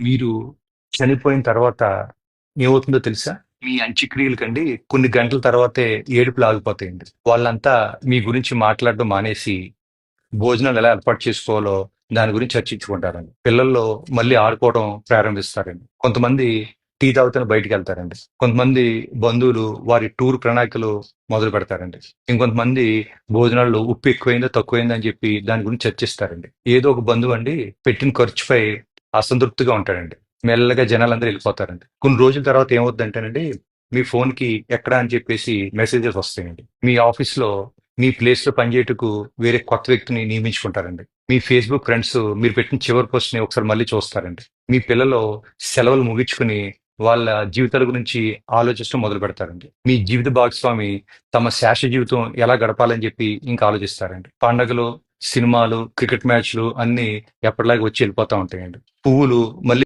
మీరు చనిపోయిన తర్వాత ఏమవుతుందో తెలుసా? మీ అంత్యక్రియలు కండి కొన్ని గంటల తర్వాతే ఏడుపులు ఆగిపోతాయండి. వాళ్ళంతా మీ గురించి మాట్లాడడం మానేసి భోజనాలు ఎలా ఏర్పాటు చేసుకోవాలో దాని గురించి చర్చించుకుంటారండి. పిల్లల్లో మళ్ళీ ఆడుకోవడం ప్రారంభిస్తారండి. కొంతమంది టీ తాగుతున్న బయటికి వెళ్తారండి. కొంతమంది బంధువులు వారి టూర్ ప్రణాళికలు మొదలు పెడతారండి. ఇంకొంతమంది భోజనాల్లో ఉప్పు ఎక్కువైందో తక్కువైందో అని చెప్పి దాని గురించి చర్చిస్తారండి. ఏదో ఒక బంధువు అండి పెట్టిన ఖర్చుపై అసంతృప్తిగా ఉంటాడండి. మెల్లగా జనాలందరూ వెళ్ళిపోతారండి. కొన్ని రోజుల తర్వాత ఏమవుద్దంటేనండి మీ ఫోన్కి ఎక్కడ అని చెప్పేసి మెసేజెస్ వస్తాయండి. మీ ఆఫీస్లో మీ ప్లేస్లో పనిచేయటకు వేరే కొత్త వ్యక్తిని నియమించుకుంటారండి. మీ ఫేస్బుక్ ఫ్రెండ్స్ మీరు పెట్టిన చివరి పోస్ట్ని ఒకసారి మళ్ళీ చూస్తారండి. మీ పిల్లలు సెలవులు ముగించుకుని వాళ్ళ జీవితాల గురించి ఆలోచించడం మొదలు పెడతారండి. మీ జీవిత భాగస్వామి తమ శాశ్వత జీవితం ఎలా గడపాలని చెప్పి ఇంకా ఆలోచిస్తారండి. పండగలు సినిమాలు క్రికెట్ మ్యాచ్లు అన్ని ఎప్పటిలాగా వచ్చి వెళ్ళిపోతా ఉంటాయండి. పువ్వులు మళ్ళీ